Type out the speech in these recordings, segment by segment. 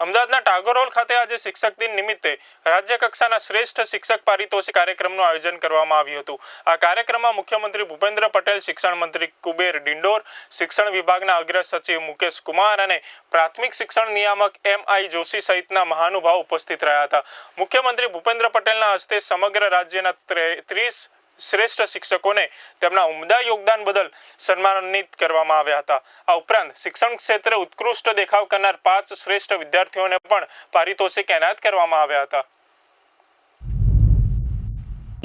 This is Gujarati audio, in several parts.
અમદાવાદના ટાગોર હોલ ખાતે આજે શિક્ષક દિન નિમિત્તે રાજ્ય કક્ષાના શ્રેષ્ઠ શિક્ષક પારિતોષિક કાર્યક્રમનું આયોજન કરવામાં આવ્યું હતું. આ કાર્યક્રમમાં મુખ્યમંત્રી ભૂપેન્દ્ર પટેલ, શિક્ષણ મંત્રી કુબેર ડિંડોર, શિક્ષણ વિભાગના અગ્ર સચિવ મુકેશ કુમાર અને પ્રાથમિક શિક્ષણ નિયામક એમ આઈ જોશી સહિતના મહાનુભાવ ઉપસ્થિત રહ્યા હતા. મુખ્યમંત્રી ભૂપેન્દ્ર પટેલના હસ્તે સમગ્ર રાજ્યના ત્રીસ શ્રેષ્ઠ શિક્ષકોને તેમના ઉમદા યોગદાન બદલ સન્માનિત કરવામાં આવ્યા હતા. આ ઉપરાંત શિક્ષણ ક્ષેત્રે ઉત્કૃષ્ટ દેખાવ કરનાર પાંચ શ્રેષ્ઠ વિદ્યાર્થીઓને પણ પારિતોષિક એનાયત કરવામાં આવ્યા હતા.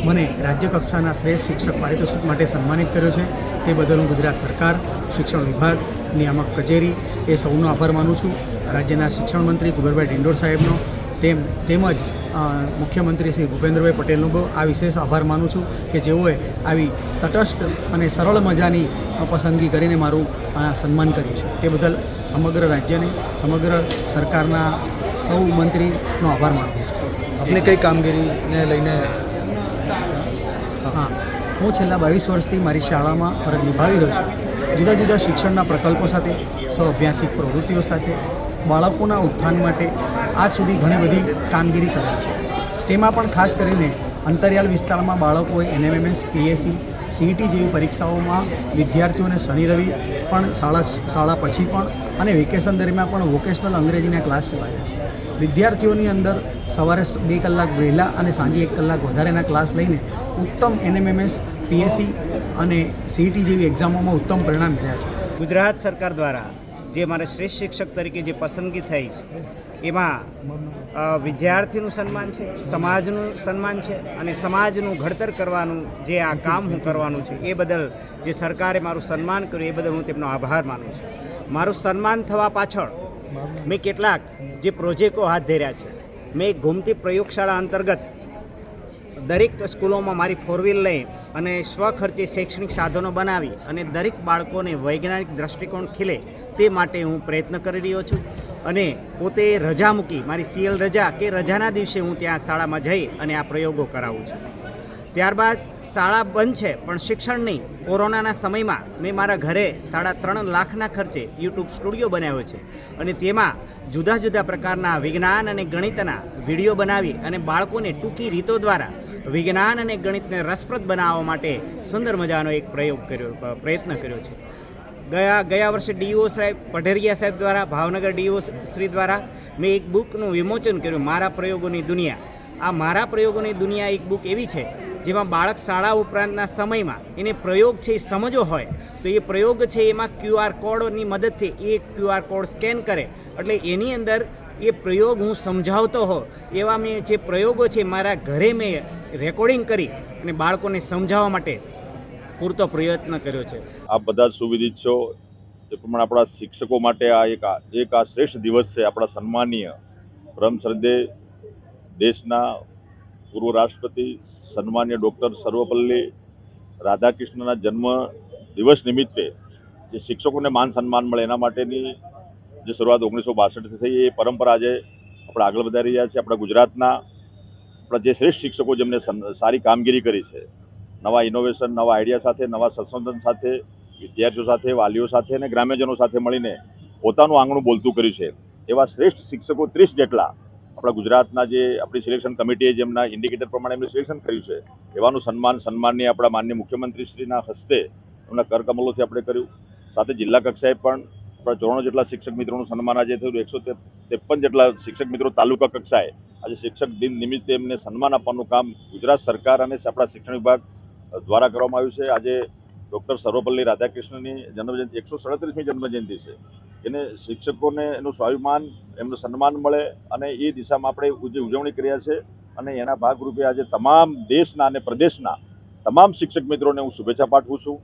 મને રાજ્ય કક્ષાના શ્રેષ્ઠ શિક્ષક પારિતોષિક માટે સન્માનિત કર્યો છે. તે બદલ હું ગુજરાત સરકાર, શિક્ષણ વિભાગ નિયામક કચેરી એ સૌનો આભાર માનું છું. રાજ્યના શિક્ષણ મંત્રી કુબેરભાઈ ડિંડોર સાહેબનો તેમ તેમજ મુખ્યમંત્રી શ્રી ભૂપેન્દ્રભાઈ પટેલનો બહુ આ વિશેષ આભાર માનું છું કે જેઓએ આવી તટસ્થ અને સરળ મજાની પસંદગી કરીને મારું સન્માન કર્યું છે. તે બદલ સમગ્ર રાજ્યને સમગ્ર સરકારના સૌ મંત્રીનો આભાર માનું છું. આપણે કઈ કામગીરીને લઈને? હા. હું છેલ્લા બાવીસ વર્ષથી મારી શાળામાં ફરજ નિભાવી રહ્યો છું. જુદા જુદા શિક્ષણના પ્રકલ્પો સાથે સૌ અભ્યાસિક પ્રવૃત્તિઓ સાથે બાળકોના ઉત્થાન માટે આજ સુધી ઘણી બધી કામગીરી કરે છે. તેમાં પણ ખાસ કરીને અંતરિયાળ વિસ્તારમાં બાળકોએ એનએમએમએસ, પીએસસી, સીઈટી જેવી પરીક્ષાઓમાં વિદ્યાર્થીઓને શનિ રવિ પણ શાળા શાળા પછી પણ અને વેકેશન દરમિયાન પણ વોકેશનલ અંગ્રેજીના ક્લાસ ચલાવ્યા છે. વિદ્યાર્થીઓની અંદર સવારે બે કલાક વહેલા અને સાંજે એક કલાક વધારેના ક્લાસ લઈને ઉત્તમ એનએમએમએસ, પીએસસી અને સીઈટી જેવી એક્ઝામોમાં ઉત્તમ પરિણામ મળ્યા છે. ગુજરાત સરકાર દ્વારા જે મારે શ્રેષ્ઠ શિક્ષક તરીકે જે પસંદગી થઈ છે, એમાં વિદ્યાર્થીનું સન્માન છે, સમાજનું સન્માન છે અને સમાજનું ઘડતર કરવાનું જે આ કામ હું કરવાનું છે, એ બદલ જે સરકારે મારું સન્માન કર્યું, એ બદલ હું તેમનો આભાર માનું છું. મારું સન્માન થવા પાછળ મેં કેટલાક જે પ્રોજેક્ટો હાથ ધર્યા છે, મેં ઘૂમતી પ્રયોગશાળા અંતર્ગત દરેક સ્કૂલોમાં મારી ફોર વ્હીલ લઈ અને સ્વખર્ચે શૈક્ષણિક સાધનો બનાવી અને દરેક બાળકોને વૈજ્ઞાનિક દ્રષ્ટિકોણ ખીલે તે માટે હું પ્રયત્ન કરી રહ્યો છું. અને પોતે રજા મૂકી, મારી સીએલ રજા કે રજાના દિવસે હું ત્યાં શાળામાં જઈ અને આ પ્રયોગો કરાવું છું. ત્યારબાદ શાળા બંધ છે, પણ શિક્ષણ નહીં. કોરોનાના સમયમાં મેં મારા ઘરે સાડા ત્રણ લાખના ખર્ચે યુટ્યુબ સ્ટુડિયો બનાવ્યો છે. અને તેમાં જુદા જુદા પ્રકારના વિજ્ઞાન અને ગણિતના વીડિયો બનાવી અને બાળકોને ટૂંકી રીતો દ્વારા વિજ્ઞાન અને ગણિતને રસપ્રદ બનાવવા માટે સુંદર મજાનો એક પ્રયોગ કર્યો પ્રયત્ન કર્યો છે. ગયા ગયા વર્ષે ડીઓ સાહેબ, પઢેરિયા સાહેબ દ્વારા, ભાવનગર ડીઓ શ્રી દ્વારા મેં એક બુકનું વિમોચન કર્યું, મારા પ્રયોગોની દુનિયા. આ મારા પ્રયોગોની દુનિયા એક બુક એવી છે, જેમાં બાળક શાળા ઉપરાંતના સમયમાં એને પ્રયોગ છે એ સમજવો હોય, તો એ પ્રયોગ છે એમાં ક્યુઆર કોડની મદદથી એ ક્યુઆર કોડ સ્કેન કરે. એટલે એની અંદર એ પ્રયોગ હું સમજાવતો હો, એવા મેં જે પ્રયોગો છે મારા ઘરે મેં રેકોર્ડિંગ કરી અને બાળકોને સમજાવવા માટે પૂરતો પ્રયત્ન કર્યો છે. આપ બધા સુવિધિત છો. એ પ્રમાણે આપણા શિક્ષકો માટે આ એક એક આ શ્રેષ્ઠ દિવસ છે. આપણા સન્માનીય પરમ શ્રદ્ધે દેશના પૂર્વ રાષ્ટ્રપતિ, સન્માન્ય ડૉક્ટર સર્વપલ્લી રાધાકૃષ્ણના જન્મ દિવસ નિમિત્તે જે શિક્ષકોને માન સન્માન મળે એના માટેની જે શરૂઆત ઓગણીસો બાસઠથી થઈ, એ પરંપરા આજે આપણે આગળ વધારી રહ્યા છીએ આપણા ગુજરાતના આપણા જે શ્રેષ્ઠ શિક્ષકો જેમને સારી કામગીરી કરી છે, નવા ઇનોવેશન નવા આઈડિયા સાથે, નવા સંશોધન સાથે, વિદ્યાર્થીઓ સાથે, વાલીઓ સાથે અને ગ્રામ્યજનો સાથે મળીને પોતાનું આંગણું બોલતું કર્યું છે. એવા શ્રેષ્ઠ શિક્ષકો ત્રીસ જેટલા આપણા ગુજરાતના જે આપણી સિલેક્શન કમિટીએ જેમના ઇન્ડિકેટર પ્રમાણે એમને સિલેક્શન કર્યું છે, એવાનું સન્માન, સન્માનની આપણા માન્ય મુખ્યમંત્રીશ્રીના હસ્તે એમના કરકમલોથી આપણે કર્યું. સાથે જિલ્લા કક્ષાએ પણ ચોરાણું જેટલા શિક્ષક મિત્રોનું સન્માન આજે થયું, એકસો ત્રેપન જેટલા શિક્ષક મિત્રો તાલુકા કક્ષાએ આજે શિક્ષક દિન નિમિત્તે એમને સન્માન આપવાનું કામ ગુજરાત સરકાર અને આપણા શિક્ષણ વિભાગ દ્વારા કરવામાં આવ્યું છે. આજે ડૉક્ટર સર્વપલ્લી રાધાકૃષ્ણની જન્મજયંતિ, એકસો સડત્રીસમી જન્મજયંતિ છે. એને શિક્ષકોને એનું સ્વાભિમાન, એમનું સન્માન મળે અને એ દિશામાં આપણે જે ઉજવણી કર્યા છે અને એના ભાગરૂપે આજે તમામ દેશના અને પ્રદેશના તમામ શિક્ષક મિત્રોને હું શુભેચ્છા પાઠવું છું.